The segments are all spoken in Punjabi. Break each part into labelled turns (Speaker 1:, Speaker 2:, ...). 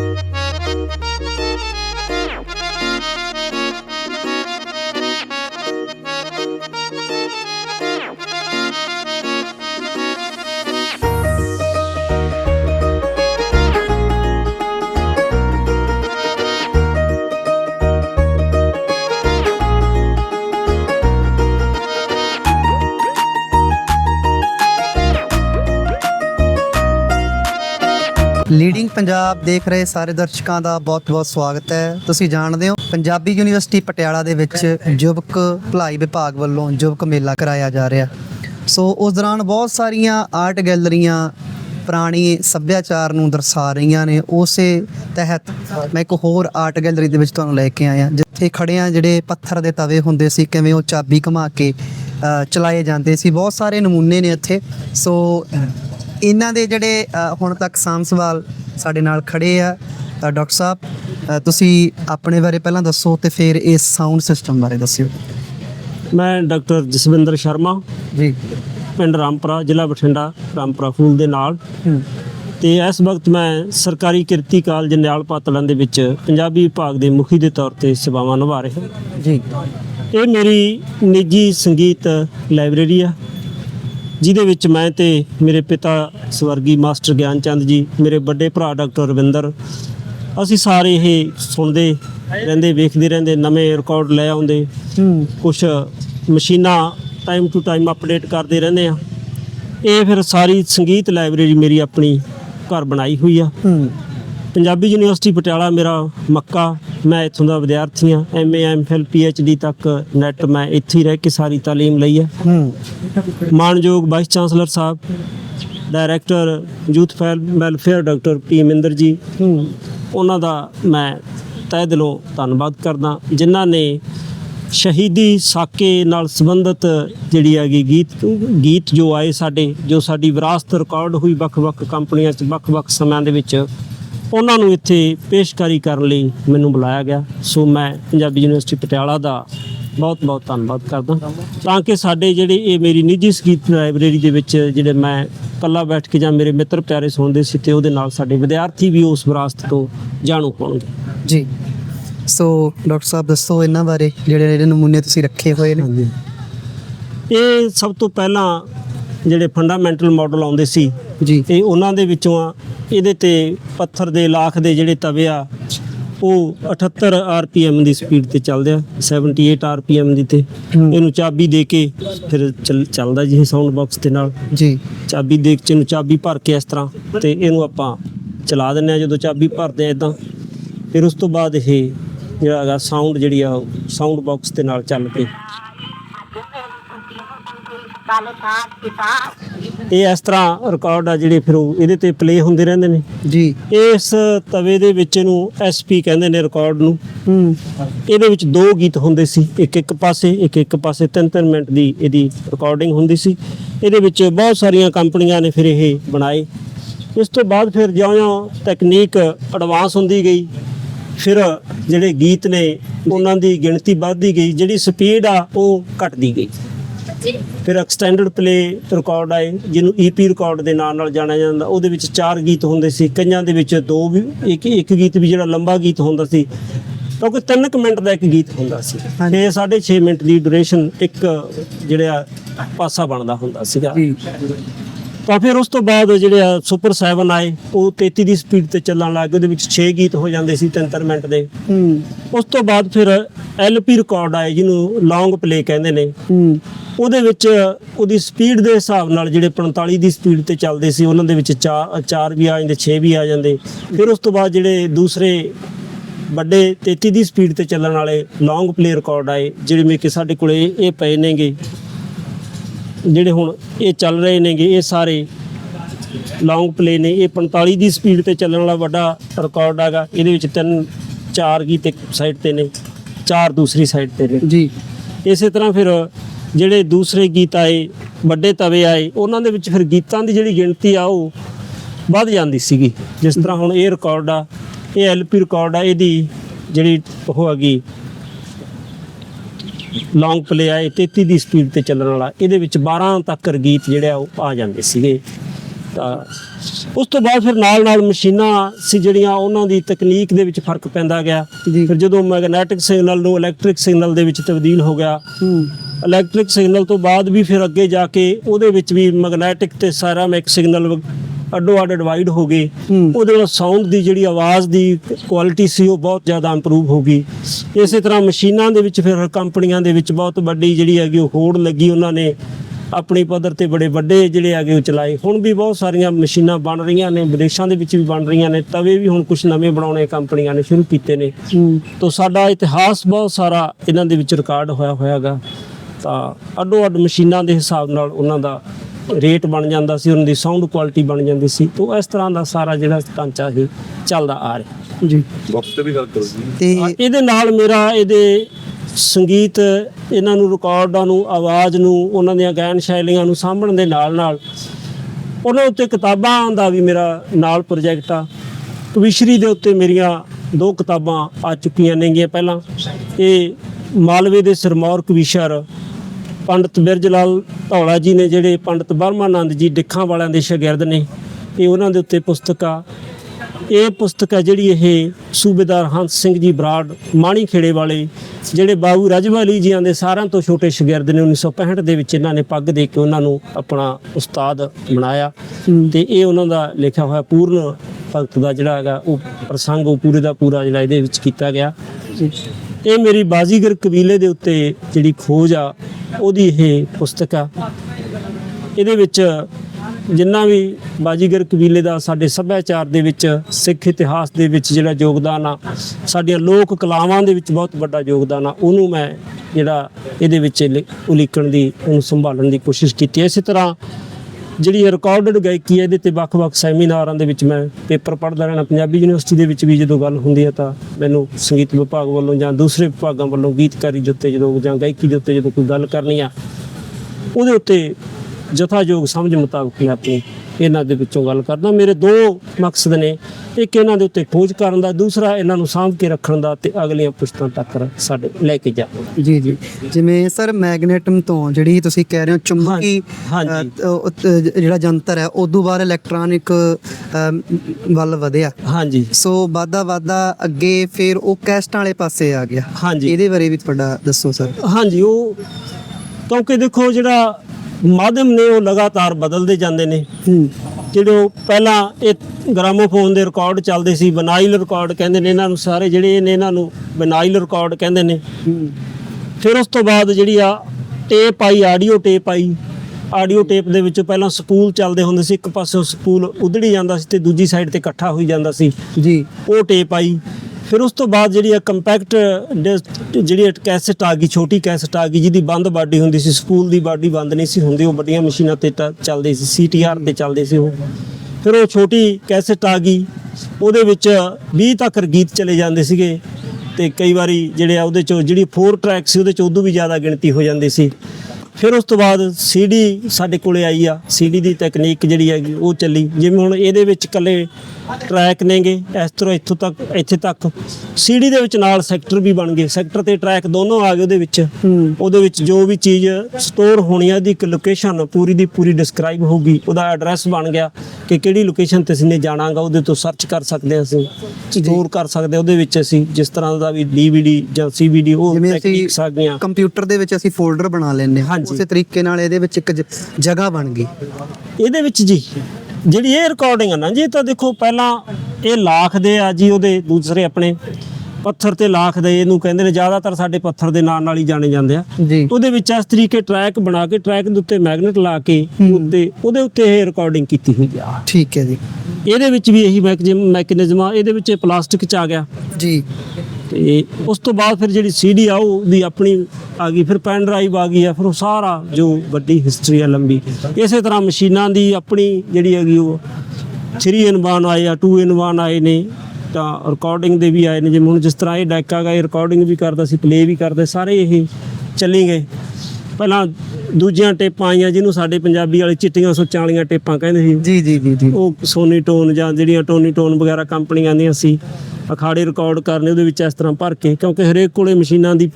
Speaker 1: Thank you. ਲੀਡਿੰਗ ਪੰਜਾਬ ਦੇਖ ਰਹੇ ਸਾਰੇ ਦਰਸ਼ਕਾਂ ਦਾ ਬਹੁਤ-ਬਹੁਤ ਸਵਾਗਤ ਹੈ। ਤੁਸੀਂ ਜਾਣਦੇ ਹੋ, ਪੰਜਾਬੀ ਯੂਨੀਵਰਸਿਟੀ ਪਟਿਆਲਾ ਦੇ ਵਿੱਚ ਯੁਵਕ ਭਲਾਈ ਵਿਭਾਗ ਵੱਲੋਂ ਯੁਵਕ ਮੇਲਾ ਕਰਾਇਆ ਜਾ ਰਿਹਾ। ਸੋ ਉਸ ਦੌਰਾਨ ਬਹੁਤ ਸਾਰੀਆਂ ਆਰਟ ਗੈਲਰੀਆਂ ਪੁਰਾਣੀ ਸੱਭਿਆਚਾਰ ਨੂੰ ਦਰਸਾ ਰਹੀਆਂ ਨੇ। ਉਸੇ ਤਹਿਤ ਮੈਂ ਇੱਕ ਹੋਰ ਆਰਟ ਗੈਲਰੀ ਦੇ ਵਿੱਚ ਤੁਹਾਨੂੰ ਲੈ ਕੇ ਆਇਆ। ਜਿੱਥੇ ਖੜੇ ਜਿਹੜੇ ਪੱਥਰ ਦੇ ਤਵੇ ਹੁੰਦੇ ਸੀ, ਕਿਵੇਂ ਉਹ ਚਾਬੀ ਘੁਮਾ ਕੇ ਚਲਾਏ ਜਾਂਦੇ ਸੀ। ਬਹੁਤ ਸਾਰੇ ਨਮੂਨੇ ਨੇ ਇੱਥੇ। ਸੋ ਇਹਨਾਂ ਦੇ ਜਿਹੜੇ ਹੁਣ ਤੱਕ ਸਾਂਭ ਸੰਭਾਲ ਸਾਡੇ ਨਾਲ ਖੜੇ ਆ ਡਾਕਟਰ ਸਾਹਿਬ ਤੁਸੀਂ ਆਪਣੇ ਬਾਰੇ ਪਹਿਲਾਂ ਦੱਸੋ ਤੇ ਫਿਰ ਇਸ ਸਾਊਂਡ ਸਿਸਟਮ ਬਾਰੇ ਦੱਸਿਓ।
Speaker 2: ਮੈਂ ਡਾਕਟਰ ਜਸਵਿੰਦਰ ਸ਼ਰਮਾ
Speaker 1: ਜੀ।
Speaker 2: ਪਿੰਡ ਰਾਮਪੁਰਾ ਜ਼ਿਲ੍ਹਾ ਬਠਿੰਡਾ ਰਾਮਪੁਰਾ ਫੂਲ ਦੇ ਨਾਲ। ਤੇ ਇਸ ਵਕਤ ਮੈਂ ਸਰਕਾਰੀ ਕਿਰਤੀ ਕਾਲਜ ਨਿਆਲ ਪਾਤੜਾਂ ਦੇ ਵਿੱਚ ਪੰਜਾਬੀ ਵਿਭਾਗ ਦੇ ਮੁਖੀ ਦੇ ਤੌਰ ਤੇ ਸੇਵਾਵਾਂ ਨਿਭਾ ਰਿਹਾ।
Speaker 1: ਜੀ।
Speaker 2: ਇਹ ਮੇਰੀ ਨਿੱਜੀ ਸੰਗੀਤ ਲਾਇਬ੍ਰੇਰੀ ਆ। ਜਿਹਦੇ ਵਿੱਚ ਮੈਂ ਤੇ ਮੇਰੇ ਪਿਤਾ ਸਵਰਗੀ ਮਾਸਟਰ ਗਿਆਨ ਚੰਦ ਜੀ ਮੇਰੇ ਵੱਡੇ ਭਰਾ ਡਾਕਟਰ ਰਵਿੰਦਰ ਅਸੀਂ ਸਾਰੇ ਇਹ ਸੁਣਦੇ ਰਹਿੰਦੇ ਵੇਖਦੇ ਰਹਿੰਦੇ ਨਵੇਂ ਰਿਕਾਰਡ ਲੈ ਆਉਂਦੇ। ਕੁਝ ਮਸ਼ੀਨਾਂ ਟਾਈਮ ਟੂ ਟਾਈਮ ਅਪਡੇਟ ਕਰਦੇ ਰਹਿੰਦੇ ਆ ਇਹ ਫਿਰ ਸਾਰੀ ਸੰਗੀਤ ਲਾਇਬ੍ਰੇਰੀ ਮੇਰੀ ਆਪਣੀ ਘਰ ਬਣਾਈ ਹੋਈ ਆ। ਪੰਜਾਬੀ ਯੂਨੀਵਰਸਿਟੀ ਪਟਿਆਲਾ ਮੇਰਾ ਮੱਕਾ ਮੈਂ ਇੱਥੋਂ ਦਾ ਵਿਦਿਆਰਥੀ ਆ ਐਮਏ ਐਮਫਿਲ ਪੀਐਚਡੀ ਤੱਕ ਨੈਟ ਮੈਂ ਇੱਥੇ ਹੀ ਰਹਿ ਕੇ ਸਾਰੀ ਤਾਲੀਮ ਲਈ ਹੈ।
Speaker 1: ਹੂੰ।
Speaker 2: ਮਾਨਯੋਗ ਵਾਈਸ ਚਾਂਸਲਰ ਸਾਹਿਬ director youth welfare doctor P Minder ji
Speaker 1: ਹੂੰ।
Speaker 2: ਉਹਨਾਂ ਦਾ ਮੈਂ ਤਹਿ ਦਿਲੋਂ ਧੰਨਵਾਦ ਕਰਦਾ। ਜਿਨ੍ਹਾਂ ਨੇ ਸ਼ਹੀਦੀ ਸਾਕੇ ਨਾਲ ਸੰਬੰਧਿਤ ਜਿਹੜੀ ਹੈਗੀ ਗੀਤ ਗੀਤ ਜੋ ਆਏ ਸਾਡੇ ਜੋ ਸਾਡੀ ਵਿਰਾਸਤ ਰਿਕਾਰਡ ਹੋਈ ਵੱਖ-ਵੱਖ ਕੰਪਨੀਆਂ 'ਚ ਵੱਖ-ਵੱਖ ਸਮਿਆਂ ਦੇ ਵਿੱਚ ਉਹਨਾਂ ਨੂੰ ਇੱਥੇ ਪੇਸ਼ਕਾਰੀ ਕਰਨ ਲਈ ਮੈਨੂੰ ਬੁਲਾਇਆ ਗਿਆ। ਸੋ ਮੈਂ ਪੰਜਾਬੀ ਯੂਨੀਵਰਸਿਟੀ ਪਟਿਆਲਾ ਦਾ ਬਹੁਤ-ਬਹੁਤ ਧੰਨਵਾਦ ਕਰਦਾ। ਤਾਂ ਕਿ ਸਾਡੇ ਜਿਹੜੇ ਇਹ ਮੇਰੀ ਨਿੱਜੀ ਸੰਗੀਤ ਲਾਇਬ੍ਰੇਰੀ ਦੇ ਵਿੱਚ ਜਿਹੜੇ ਮੈਂ ਇਕੱਲਾ ਬੈਠ ਕੇ ਜਾਂ ਮੇਰੇ ਮਿੱਤਰ ਪਿਆਰੇ ਸੁਣਦੇ ਸੀ ਤੇ ਉਹਦੇ ਨਾਲ ਸਾਡੇ ਵਿਦਿਆਰਥੀ ਵੀ ਉਸ ਵਿਰਾਸਤ ਤੋਂ ਜਾਣੂ ਹੋਣਗੇ।
Speaker 1: ਜੀ। ਸੋ ਡਾਕਟਰ ਸਾਹਿਬ ਦੱਸੋ ਇਹਨਾਂ ਬਾਰੇ ਜਿਹੜੇ ਜਿਹੜੇ ਨਮੂਨੇ ਤੁਸੀਂ ਰੱਖੇ ਹੋਏ ਨੇ।
Speaker 2: ਇਹ ਸਭ ਤੋਂ ਪਹਿਲਾਂ ਜਿਹੜੇ ਫੰਡਾਮੈਂਟਲ ਮਾਡਲ ਆਉਂਦੇ ਸੀ
Speaker 1: ਜੀ।
Speaker 2: ਇਹ ਉਹਨਾਂ ਦੇ ਵਿੱਚੋਂ ਆ ਇਹਦੇ ਤੇ ਪੱਥਰ ਦੇ ਲਾਖ ਦੇ ਜਿਹੜੇ ਤਵੇ ਆ ਉਹ 78 ਆਰਪੀਐਮ ਦੀ ਸਪੀਡ ਤੇ ਚੱਲਦੇ ਆ 78 ਆਰਪੀਐਮ ਦੀ ਤੇ। ਇਹਨੂੰ ਚਾਬੀ ਦੇ ਕੇ ਫਿਰ ਚੱਲ- ਚੱਲਦਾ ਜੀ ਸਾਊਂਡ ਬਾਕਸ ਦੇ ਨਾਲ।
Speaker 1: ਜੀ।
Speaker 2: ਚਾਬੀ ਦੇ ਕੇ ਇਹਨੂੰ ਚਾਬੀ ਭਰ ਕੇ ਇਸ ਤਰ੍ਹਾਂ ਤੇ ਇਹਨੂੰ ਆਪਾਂ ਚਲਾ ਦਿੰਨੇ ਆ ਜਦੋਂ ਚਾਬੀ ਭਰਦੇ ਆ ਇਦਾਂ ਫਿਰ ਉਸ ਤੋਂ ਬਾਅਦ ਇਹ ਜਿਹੜਾ ਹੈਗਾ ਸਾਊਂਡ ਜਿਹੜੀ ਆ ਸਾਊਂਡ ਬਾਕਸ ਦੇ ਨਾਲ ਚੱਲ ਪਈ ਇਹ ਇਸ ਤਰ੍ਹਾਂ ਰਿਕਾਰਡ ਆ ਜਿਹੜੇ ਫਿਰ ਉਹ ਇਹਦੇ ਤੇ ਪਲੇ ਹੁੰਦੇ ਰਹਿੰਦੇ ਨੇ।
Speaker 1: ਜੀ।
Speaker 2: ਇਸ ਤਵੇ ਦੇ ਵਿੱਚ ਇਹਨੂੰ ਐਸਪੀ ਕਹਿੰਦੇ ਨੇ ਰਿਕਾਰਡ ਨੂੰ।
Speaker 1: ਹੂੰ।
Speaker 2: ਇਹਦੇ ਵਿੱਚ ਦੋ ਗੀਤ ਹੁੰਦੇ ਸੀ ਇੱਕ ਇੱਕ ਪਾਸੇ ਇੱਕ ਇੱਕ ਪਾਸੇ ਤਿੰਨ ਤਿੰਨ ਮਿੰਟ ਦੀ ਇਹਦੀ ਰਿਕਾਰਡਿੰਗ ਹੁੰਦੀ ਸੀ। ਇਹਦੇ ਵਿੱਚ ਬਹੁਤ ਸਾਰੀਆਂ ਕੰਪਨੀਆਂ ਨੇ ਫਿਰ ਇਹ ਬਣਾਏ। ਇਸ ਤੋਂ ਬਾਅਦ ਫਿਰ ਜਿਉਂ-ਜਿਉਂ ਤਕਨੀਕ ਐਡਵਾਂਸ ਹੁੰਦੀ ਗਈ ਫਿਰ ਜਿਹੜੇ ਗੀਤ ਨੇ ਉਹਨਾਂ ਦੀ ਗਿਣਤੀ ਵੱਧਦੀ ਗਈ ਜਿਹੜੀ ਸਪੀਡ ਆ ਉਹ ਘਟਦੀ ਗਈ। ਫਿਰ ਐਕਸਟੈਂਡਡ ਪਲੇ ਰਿਕਾਰਡ ਆਏ ਜਿਹਨੂੰ ਈਪੀ ਰਿਕਾਰਡ ਦੇ ਨਾਂ ਨਾਲ ਜਾਣਿਆ ਜਾਂਦਾ। ਉਹਦੇ ਵਿੱਚ ਚਾਰ ਗੀਤ ਹੁੰਦੇ ਸੀ। ਕਈਆਂ ਦੇ ਵਿੱਚ ਦੋ ਵੀ ਇੱਕ ਇੱਕ ਗੀਤ ਵੀ ਜਿਹੜਾ ਲੰਬਾ ਗੀਤ ਹੁੰਦਾ ਸੀ। ਕਿਉਂਕਿ 3 ਮਿੰਟ ਦਾ ਇੱਕ ਗੀਤ ਹੁੰਦਾ ਸੀ। ਤੇ 6.5 ਮਿੰਟ ਦੀ ਡਿਊਰੇਸ਼ਨ ਇੱਕ ਜਿਹੜਾ ਪਾਸਾ ਬਣਦਾ ਹੁੰਦਾ ਸੀਗਾ। ਤਾਂ ਫਿਰ ਉਸ ਤੋਂ ਬਾਅਦ ਜਿਹੜੇ ਆ ਸੁਪਰ 7 ਆਏ ਉਹ 33 ਦੀ ਸਪੀਡ ਤੇ ਚੱਲਣ ਲੱਗ ਗਏ ਉਹਦੇ ਵਿੱਚ 6 ਗੀਤ ਹੋ ਜਾਂਦੇ ਸੀ 3-3 ਮਿੰਟ ਦੇ।
Speaker 1: ਹੂੰ।
Speaker 2: ਉਸ ਤੋਂ ਬਾਅਦ ਫਿਰ ਐਲਪੀ ਰਿਕਾਰਡ ਆਏ ਜਿਹਨੂੰ ਲੌਂਗ ਪਲੇ ਕਹਿੰਦੇ ਨੇ।
Speaker 1: ਹੂੰ।
Speaker 2: ਉਹਦੇ ਵਿੱਚ ਉਹਦੀ ਸਪੀਡ ਦੇ ਹਿਸਾਬ ਨਾਲ ਜਿਹੜੇ 45 ਦੀ ਸਪੀਡ ਤੇ ਚੱਲਦੇ ਸੀ ਉਹਨਾਂ ਦੇ ਵਿੱਚ 4 4 ਵੀ ਆ ਜਾਂਦੇ 6 ਵੀ ਆ ਜਾਂਦੇ। ਫਿਰ ਉਸ ਤੋਂ ਬਾਅਦ ਜਿਹੜੇ ਦੂਸਰੇ ਵੱਡੇ 33 ਦੀ ਸਪੀਡ ਤੇ ਚੱਲਣ ਵਾਲੇ ਲੌਂਗ ਪਲੇ ਰਿਕਾਰਡ ਆਏ ਜਿਹੜੇ ਮੇ ਕਿ ਸਾਡੇ ਕੋਲੇ ਇਹ ਪਏ ਨੇਗੇ। ਜਿਹੜੇ ਹੁਣ ਇਹ ਚੱਲ ਰਹੇ ਨੇਗੇ ਇਹ ਸਾਰੇ ਲੌਂਗ ਪਲੇ ਨੇ ਇਹ 45 ਦੀ ਸਪੀਡ ਤੇ ਚੱਲਣ ਵਾਲਾ ਵੱਡਾ ਰਿਕਾਰਡ ਹੈਗਾ। ਇਹਦੇ ਵਿੱਚ ਤਿੰਨ ਚਾਰ ਗੀਤ ਇੱਕ ਸਾਈਡ ਤੇ ਨੇ ਚਾਰ ਦੂਸਰੀ ਸਾਈਡ ਤੇ ਨੇ।
Speaker 1: ਜੀ।
Speaker 2: ਇਸੇ ਤਰ੍ਹਾਂ ਫਿਰ ਜਿਹੜੇ ਦੂਸਰੇ ਗੀਤ ਆਏ ਵੱਡੇ ਤਵੇ ਆਏ ਉਹਨਾਂ ਦੇ ਵਿੱਚ ਫਿਰ ਗੀਤਾਂ ਦੀ ਜਿਹੜੀ ਗਿਣਤੀ ਆ ਉਹ ਵੱਧ ਜਾਂਦੀ ਸੀਗੀ। ਜਿਸ ਤਰ੍ਹਾਂ ਹੁਣ ਇਹ ਰਿਕਾਰਡ ਆ ਇਹ ਐਲਪੀ ਰਿਕਾਰਡ ਆ ਇਹਦੀ ਜਿਹੜੀ ਉਹ ਹੈਗੀ ਲੌਂਗ ਪਲੇ ਆਏ 33 ਦੀ ਸਪੀਡ ਤੇ ਚੱਲਣ ਵਾਲਾ। ਇਹਦੇ ਵਿੱਚ 12 ਤੱਕ ਗੀਤ ਜਿਹੜੇ ਆ ਉਹ ਆ ਜਾਂਦੇ ਸੀਗੇ। ਤਾਂ ਉਸ ਤੋਂ ਬਾਅਦ ਫਿਰ ਨਾਲ ਨਾਲ ਮਸ਼ੀਨਾਂ ਸੀ ਜਿਹੜੀਆਂ ਉਹਨਾਂ ਦੀ ਤਕਨੀਕ ਦੇ ਵਿੱਚ ਫ਼ਰਕ ਪੈਂਦਾ ਗਿਆ। ਫਿਰ ਜਦੋਂ ਮੈਗਨੈਟਿਕ ਸਿਗਨਲ ਨੂੰ ਇਲੈਕਟ੍ਰਿਕ ਸਿਗਨਲ ਦੇ ਵਿੱਚ ਤਬਦੀਲ ਹੋ ਗਿਆ। ਇਲੈਕਟ੍ਰਿਕ ਸਿਗਨਲ ਤੋਂ ਬਾਅਦ ਵੀ ਫਿਰ ਅੱਗੇ ਜਾ ਕੇ ਉਹਦੇ ਵਿੱਚ ਵੀ ਮੈਗਨੈਟਿਕ ਤੇ ਸੈਰਾਮਿਕ ਸਿਗਨਲ ਅੱਡੋ ਅੱਡ ਡਿਵਾਈਡ ਹੋ ਗਏ। ਉਹਦੇ ਨਾਲ ਸਾਊਂਡ ਦੀ ਜਿਹੜੀ ਆਵਾਜ਼ ਦੀ ਕੁਆਲਿਟੀ ਸੀ ਉਹ ਬਹੁਤ ਜ਼ਿਆਦਾ ਇੰਪਰੂਵ ਹੋ ਗਈ। ਇਸੇ ਤਰ੍ਹਾਂ ਮਸ਼ੀਨਾਂ ਦੇ ਵਿੱਚ ਫਿਰ ਕੰਪਨੀਆਂ ਦੇ ਵਿੱਚ ਬਹੁਤ ਵੱਡੀ ਜਿਹੜੀ ਹੈਗੀ ਉਹ ਹੋੜ ਲੱਗੀ ਉਹਨਾਂ ਨੇ। ਆਪਣੀ ਪੱਧਰ ਤੇ ਬੜੇ ਵੱਡੇ ਜਿਹੜੇ ਹੈਗੇ ਉਹ ਚਲਾਏ। ਹੁਣ ਵੀ ਬਹੁਤ ਸਾਰੀਆਂ ਮਸ਼ੀਨਾਂ ਬਣ ਰਹੀਆਂ ਨੇ ਵਿਦੇਸ਼ਾਂ ਦੇ ਵਿੱਚ ਵੀ ਬਣ ਰਹੀਆਂ ਨੇ। ਤਵੇ ਵੀ ਹੁਣ ਕੁਝ ਨਵੇਂ ਬਣਾਉਣੇ ਕੰਪਨੀਆਂ ਨੇ ਸ਼ੁਰੂ ਕੀਤੇ ਨੇ। ਤੋ ਸਾਡਾ ਇਤਿਹਾਸ ਬਹੁਤ ਸਾਰਾ ਇਹਨਾਂ ਦੇ ਵਿੱਚ ਰਿਕਾਰਡ ਹੋਇਆ ਹੋਇਆਗਾ। ਤਾਂ ਅੱਡੋ ਅੱਡ ਮਸ਼ੀਨਾਂ ਦੇ ਹਿਸਾਬ ਨਾਲ ਉਹਨਾਂ ਦਾ ਰੇਟ ਬਣ ਜਾਂਦਾ ਸੀ ਉਹਨਾਂ ਦੀ ਸਾਊਂਡ ਕੁਆਲਿਟੀ ਬਣ ਜਾਂਦੀ ਸੀ। ਤੋ ਇਸ ਤਰ੍ਹਾਂ ਦਾ ਸਾਰਾ ਜਿਹੜਾ ਢਾਂਚਾ ਇਹ ਚੱਲਦਾ ਆ ਰਿਹਾ।
Speaker 1: ਜੀ।
Speaker 3: ਵਕਤ ਤੇ ਵੀ ਗੱਲ ਕਰੋ ਜੀ।
Speaker 1: ਤੇ
Speaker 2: ਇਹਦੇ ਨਾਲ ਮੇਰਾ ਇਹਦੇ ਸੰਗੀਤ ਇਹਨਾਂ ਨੂੰ ਰਿਕਾਰਡਾਂ ਨੂੰ ਆਵਾਜ਼ ਨੂੰ ਉਹਨਾਂ ਦੀਆਂ ਗਾਇਨ ਸ਼ੈਲੀਆਂ ਨੂੰ ਸਾਂਭਣ ਦੇ ਨਾਲ ਨਾਲ ਉਹਨਾਂ ਉੱਤੇ ਕਿਤਾਬਾਂ ਦਾ ਵੀ ਮੇਰਾ ਨਾਲ ਪ੍ਰੋਜੈਕਟ ਆ। ਕਵਿਸ਼ਰੀ ਦੇ ਉੱਤੇ ਮੇਰੀਆਂ ਦੋ ਕਿਤਾਬਾਂ ਆ ਚੁੱਕੀਆਂ ਨੇਗੀਆਂ ਪਹਿਲਾਂ। ਇਹ ਮਾਲਵੇ ਦੇ ਸਰਮੌਰ ਕਵਿਸ਼ਰ ਪੰਡਤ ਬਿਰਜ ਲਾਲ ਧੌਲਾ ਜੀ ਨੇ ਜਿਹੜੇ ਪੰਡਤ ਬਰਮਾਨੰਦ ਜੀ ਡਿੱਖਾਂ ਵਾਲਿਆਂ ਦੇ ਸ਼ਾਗਿਰਦ ਨੇ ਇਹ ਉਹਨਾਂ ਦੇ ਉੱਤੇ ਪੁਸਤਕ ਆ। ਇਹ ਪੁਸਤਕ ਹੈ ਜਿਹੜੀ ਇਹ ਸੂਬੇਦਾਰ ਹੰਸ ਸਿੰਘ ਜੀ ਬਰਾੜ ਮਾਣੀ ਖੇੜੇ ਵਾਲੇ ਜਿਹੜੇ ਬਾਬੂ ਰਜਵਾਲੀ ਜੀਆਂ ਦੇ ਸਾਰਿਆਂ ਤੋਂ ਛੋਟੇ ਸ਼ਾਗਿਰਦ ਨੇ 1965 ਦੇ ਵਿੱਚ ਇਹਨਾਂ ਨੇ ਪੱਗ ਦੇ ਕੇ ਉਹਨਾਂ ਨੂੰ ਆਪਣਾ ਉਸਤਾਦ ਬਣਾਇਆ। ਤੇ ਇਹ ਉਹਨਾਂ ਦਾ ਲਿਖਿਆ ਹੋਇਆ ਪੂਰਨ ਭਗਤ ਦਾ ਜਿਹੜਾ ਹੈਗਾ ਉਹ ਪ੍ਰਸੰਗ ਉਹ ਪੂਰੇ ਦਾ ਪੂਰਾ ਜਿਹੜਾ ਇਹਦੇ ਵਿੱਚ ਕੀਤਾ ਗਿਆ। ਇਹ ਮੇਰੀ ਬਾਜ਼ੀਗਰ ਕਬੀਲੇ ਦੇ ਉੱਤੇ ਜਿਹੜੀ ਖੋਜ ਆ, ਉਹਦੀ ਇਹ ਪੁਸਤਕ ਆ। ਇਹਦੇ ਵਿੱਚ ਜਿੰਨਾ ਵੀ ਬਾਜੀਗਰ ਕਬੀਲੇ ਦਾ ਸਾਡੇ ਸੱਭਿਆਚਾਰ ਦੇ ਵਿੱਚ, ਸਿੱਖ ਇਤਿਹਾਸ ਦੇ ਵਿੱਚ ਜਿਹੜਾ ਯੋਗਦਾਨ ਆ, ਸਾਡੀਆਂ ਲੋਕ ਕਲਾਵਾਂ ਦੇ ਵਿੱਚ ਬਹੁਤ ਵੱਡਾ ਯੋਗਦਾਨ ਆ, ਉਹਨੂੰ ਮੈਂ ਜਿਹੜਾ ਇਹਦੇ ਵਿੱਚ ਲਿ- ਉਲੀਕਣ ਦੀ, ਉਹਨੂੰ ਸੰਭਾਲਣ ਦੀ ਕੋਸ਼ਿਸ਼ ਕੀਤੀ। ਹੈ ਇਸੇ ਤਰ੍ਹਾਂ ਜਿਹੜੀ ਰਿਕਾਰਡਡ ਗਾਇਕੀ ਹੈ, ਇਹਦੇ ਤੇ ਵੱਖ-ਵੱਖ ਸੈਮੀਨਾਰਾਂ ਦੇ ਵਿੱਚ ਮੈਂ ਪੇਪਰ ਪੜ੍ਹਦਾ ਰਹਿਣਾ। ਪੰਜਾਬੀ ਯੂਨੀਵਰਸਿਟੀ ਦੇ ਵਿੱਚ ਵੀ ਜਦੋਂ ਗੱਲ ਹੁੰਦੀ ਹੈ ਤਾਂ ਮੈਨੂੰ ਸੰਗੀਤ ਵਿਭਾਗ ਵੱਲੋਂ ਜਾਂ ਦੂਸਰੇ ਵਿਭਾਗਾਂ ਵੱਲੋਂ ਗੀਤਕਾਰੀ ਦੇ ਉੱਤੇ ਜਦੋਂ ਜਾਂ ਗਾਇਕੀ ਦੇ ਉੱਤੇ ਜਦੋਂ ਕੋਈ ਗੱਲ ਕਰਨੀ ਆ, ਉਹਦੇ ਉੱਤੇ ਜਥਾਯੋਗ ਸਮਝ ਮੁਤਾਬਕ ਮੈਂ ਆਪਣੀ ਇਹਨਾਂ ਦੇ ਵਿੱਚੋਂ ਗੱਲ ਕਰਦਾ। ਮੇਰੇ ਦੋ ਮਕਸਦ ਨੇ। ਇੱਕ ਇਹਨਾਂ ਦੇ ਉੱਤੇ ਖੋਜ ਕਰਨ ਦਾ ਦੂਸਰਾ ਇਹਨਾਂ ਨੂੰ ਸਾਂਭ ਕੇ ਰੱਖਣ ਦਾ ਤੇ ਅਗਲੀਆਂ ਪੁਸ਼ਤਾਂ ਤੱਕ ਸਾਡੇ ਲੈ ਕੇ ਜਾਣਾ
Speaker 1: ਜੀ ਜੀ। ਜਿਵੇਂ ਸਰ ਮੈਗਨੇਟਮ ਤੋਂ ਜਿਹੜੀ ਤੁਸੀਂ ਕਹਿ ਰਹੇ ਹੋ ਚੁੰਬਕੀ ਜਿਹੜਾ ਜੰਤਰ ਹੈ ਉਦੋਂ ਬਾਅਦ ਇਲੈਕਟ੍ਰੋਨਿਕ ਵੱਲ ਵਧਿਆ।
Speaker 2: ਹਾਂਜੀ।
Speaker 1: ਸੋ ਵਾਧਾ ਵਾਧਾ ਅੱਗੇ ਫਿਰ ਉਹ ਕੈਸਟਾਂ ਵਾਲੇ ਪਾਸੇ ਆ ਗਿਆ।
Speaker 2: ਹਾਂਜੀ।
Speaker 1: ਇਹਦੇ ਬਾਰੇ ਵੀ ਤੁਹਾਡਾ ਦੱਸੋ ਸਰ।
Speaker 2: ਹਾਂਜੀ ਉਹ ਕਿਉਂਕਿ ਦੇਖੋ ਜਿਹੜਾ ਮਾਧਿਅਮ ਨੇ ਉਹ ਲਗਾਤਾਰ ਬਦਲਦੇ ਜਾਂਦੇ ਨੇ। ਜਿਹੜੇ ਪਹਿਲਾਂ ਇਹ ਗ੍ਰਾਮੋਫੋਨ ਦੇ ਰਿਕਾਰਡ ਚੱਲਦੇ ਸੀ ਵਿਨਾਈਲ ਰਿਕਾਰਡ ਕਹਿੰਦੇ ਨੇ ਇਹਨਾਂ ਨੂੰ ਸਾਰੇ ਜਿਹੜੇ ਨੇ ਇਹਨਾਂ ਨੂੰ ਵਿਨਾਈਲ ਰਿਕਾਰਡ ਕਹਿੰਦੇ ਨੇ। ਫਿਰ ਉਸ ਤੋਂ ਬਾਅਦ ਜਿਹੜੀ ਆ ਟੇਪ ਆਈ ਆਡੀਓ ਟੇਪ ਆਈ। ਆਡੀਓ ਟੇਪ ਦੇ ਵਿੱਚ ਪਹਿਲਾਂ ਸਕੂਲ ਚੱਲਦੇ ਹੁੰਦੇ ਸੀ ਇੱਕ ਪਾਸੇ ਸਕੂਲ ਉਧੜੀ ਜਾਂਦਾ ਸੀ ਤੇ ਦੂਜੀ ਸਾਈਡ ਤੇ ਇਕੱਠਾ ਹੋਈ ਜਾਂਦਾ ਸੀ।
Speaker 1: ਜੀ।
Speaker 2: ਉਹ ਟੇਪ ਆਈ। ਫਿਰ ਉਸ ਤੋਂ ਬਾਅਦ ਜਿਹੜੀ ਆ ਕੰਪੈਕਟ ਜਿਹੜੀ ਕੈਸਟ ਆ ਗਈ, ਛੋਟੀ ਕੈਸਟ ਆ ਗਈ, ਜਿਹਦੀ ਬੰਦ ਬਾਡੀ ਹੁੰਦੀ ਸੀ, ਸਕੂਲ ਦੀ ਬਾਡੀ ਬੰਦ ਨਹੀਂ ਸੀ ਹੁੰਦੀ, ਉਹ ਵੱਡੀਆਂ ਮਸ਼ੀਨਾਂ ਤੇ ਤਾਂ ਚੱਲਦੀ ਸੀ ਸੀਟੀਆਰ ਤੇ ਚੱਲਦੇ ਸੀ ਉਹ। ਫਿਰ ਉਹ ਛੋਟੀ ਕੈਸਟ ਆ ਗਈ, ਉਹਦੇ ਵਿੱਚ 20 ਤੱਕ ਗੀਤ ਚਲੇ ਜਾਂਦੇ ਸੀਗੇ ਤੇ ਕਈ ਵਾਰੀ ਜਿਹੜੇ ਆ ਉਹਦੇ ਚੋਂ, ਜਿਹੜੀ 4 ਟਰੈਕ ਸੀ, ਉਹਦੇ ਚ ਉਦੋਂ ਵੀ ਜ਼ਿਆਦਾ ਗਿਣਤੀ ਹੋ ਜਾਂਦੀ ਸੀ। ਫਿਰ ਉਸ ਤੋਂ ਬਾਅਦ ਸੀਡੀ ਸਾਡੇ ਕੋਲੇ ਆਈ ਆ। ਸੀਡੀ ਦੀ ਤਕਨੀਕ ਜਿਹੜੀ ਹੈਗੀ ਉਹ ਚੱਲੀ। ਜਿਵੇਂ ਹੁਣ ਇਹਦੇ ਵਿੱਚ ਕੱਲੇ ਟਰੈਕ ਨੇਗੇ ਇਸ ਤਰ੍ਹਾਂ ਇੱਥੋਂ ਤੱਕ ਇੱਥੇ ਤੱਕ। ਸੀਡੀ ਦੇ ਵਿੱਚ ਨਾਲ ਸੈਕਟਰ ਵੀ ਬਣ ਗਏ। ਸੈਕਟਰ ਤੇ ਟਰੈਕ ਦੋਨੋਂ ਆ ਗਏ ਉਹਦੇ ਵਿੱਚ।
Speaker 1: ਹੂੰ।
Speaker 2: ਉਹਦੇ ਵਿੱਚ ਜੋ ਵੀ ਚੀਜ਼ ਸਟੋਰ ਹੋਣੀ ਆ ਦੀ ਇੱਕ ਲੋਕੇਸ਼ਨ ਪੂਰੀ ਦੀ ਪੂਰੀ ਡਿਸਕ੍ਰਾਈਬ ਹੋਊਗੀ। ਉਹਦਾ ਐਡਰੈਸ ਬਣ ਗਿਆ ਕਿ ਕਿਹੜੀ ਲੋਕੇਸ਼ਨ ਤੇ ਅਸੀਂ ਨੇ ਜਾਣਾਗਾ ਉਹਦੇ ਤੋਂ ਸਰਚ ਕਰ ਸਕਦੇ ਹਾਂ ਅਸੀਂ। ਸਟੋਰ ਕਰ ਸਕਦੇ ਹਾਂ ਉਹਦੇ ਵਿੱਚ ਅਸੀਂ। ਜਿਸ ਤਰ੍ਹਾਂ ਦਾ ਵੀ ਡੀਵੀਡੀ ਜਾਂ ਸੀਵੀਡੀ ਉਹ ਟੈਕਨੀਕਸ ਆ ਗਈਆਂ
Speaker 1: ਕੰਪਿਊਟਰ ਦੇ ਵਿੱਚ ਅਸੀਂ ਫੋਲਡਰ ਬਣਾ ਲੈਂਦੇ ਹਾਂ। ਉਸੇ ਤਰੀਕੇ ਨਾਲ ਇਹਦੇ ਵਿੱਚ ਇੱਕ ਜ- ਜਗ੍ਹਾ ਬਣ ਗਈ।
Speaker 2: ਇਹਦੇ ਵਿੱਚ ਜੀ ਜਿਹੜੀ ਇਹ ਰਿਕਾਰਡਿੰਗ ਆ ਨਾ ਜੀ ਇਹ ਤਾਂ ਦੇਖੋ ਪਹਿਲਾਂ ਇਹ ਲਾਖਦੇ ਆ ਜੀ ਉਹਦੇ ਦੂਸਰੇ ਆਪਣੇ ਪੱਥਰ ਤੇ ਲਾਖਦੇ ਇਹਨੂੰ ਕਹਿੰਦੇ ਨੇ ਜ਼ਿਆਦਾਤਰ ਸਾਡੇ ਪੱਥਰ ਦੇ ਨਾਂ ਨਾਲ ਹੀ ਜਾਣੇ ਜਾਂਦੇ ਆ।
Speaker 1: ਜੀ।
Speaker 2: ਉਹਦੇ ਵਿੱਚ ਇਸ ਤਰੀਕੇ ਟਰੈਕ ਬਣਾ ਕੇ ਟਰੈਕ ਦੇ ਉੱਤੇ ਮੈਗਨੇਟ ਲਾ ਕੇ ਉੱਤੇ ਉਹਦੇ ਉੱਤੇ ਇਹ ਰਿਕਾਰਡਿੰਗ ਕੀਤੀ ਹੋਈ ਆ।
Speaker 1: ਠੀਕ ਹੈ ਜੀ।
Speaker 2: ਇਹਦੇ ਵਿੱਚ ਵੀ ਇਹੀ ਮੈਕੈਨਿਜ਼ਮ ਆ ਇਹਦੇ ਵਿੱਚ ਇਹ ਪਲਾਸਟਿਕ ਚ ਆ ਗਿਆ।
Speaker 1: ਜੀ।
Speaker 2: ਤੇ ਉਸ ਤੋਂ ਬਾਅਦ ਫਿਰ ਜਿਹੜੀ ਸੀਡੀ ਆ ਉਹਦੀ ਆਪਣੀ ਆ ਗਈ, ਫਿਰ ਪੈਨ ਡਰਾਈਵ ਆ ਗਈ ਆ, ਫਿਰ ਉਹ ਸਾਰਾ ਜੋ ਵੱਡੀ ਹਿਸਟਰੀ ਆ ਲੰਬੀ, ਇਸੇ ਤਰ੍ਹਾਂ ਮਸ਼ੀਨਾਂ ਦੀ ਆਪਣੀ ਜਿਹੜੀ ਹੈਗੀ ਉਹ 3 ਇਨ 1 ਆਏ ਆ 2 ਇਨ 1 ਆਏ ਨੇ, ਤਾਂ ਰਿਕਾਰਡਿੰਗ ਦੇ ਵੀ ਆਏ ਨੇ, ਜਿਵੇਂ ਹੁਣ ਜਿਸ ਤਰ੍ਹਾਂ ਇਹ ਡੈਕ ਆ ਗਏ ਇਹ ਰਿਕਾਰਡਿੰਗ ਵੀ ਕਰਦਾ ਸੀ ਪਲੇ ਵੀ ਕਰਦੇ, ਸਾਰੇ ਇਹ ਚੱਲੀ ਗਏ। ਪਹਿਲਾਂ ਦੂਜੀਆਂ ਟੇਪਾਂ ਆਈਆਂ ਜਿਹਨੂੰ ਸਾਡੇ ਪੰਜਾਬੀ ਵਾਲੇ ਚਿੱਟੀਆਂ ਸੁੱਚਾਂ ਵਾਲੀਆਂ ਟੇਪਾਂ ਕਹਿੰਦੇ ਸੀ।
Speaker 1: ਜੀ ਜੀ ਜੀ ਜੀ।
Speaker 2: ਉਹ ਸੋਨੀ ਟੋਨ ਜਾਂ ਜਿਹੜੀਆਂ ਟੋਨੀ ਟੋਨ ਵਗੈਰਾ ਕੰਪਨੀਆਂ ਦੀਆਂ ਸੀ ਅਖਾੜੇ ਰਿਕਾਰਡ ਕਰਨੇ ਉਹਦੇ ਵਿੱਚ ਇਸ ਤਰ੍ਹਾਂ ਭਰ ਕੇ ਕਿਉਂਕਿ ਹਰੇਕ ਕੋਲੇ ਮਸ਼ੀਨਾਂ ਦੀ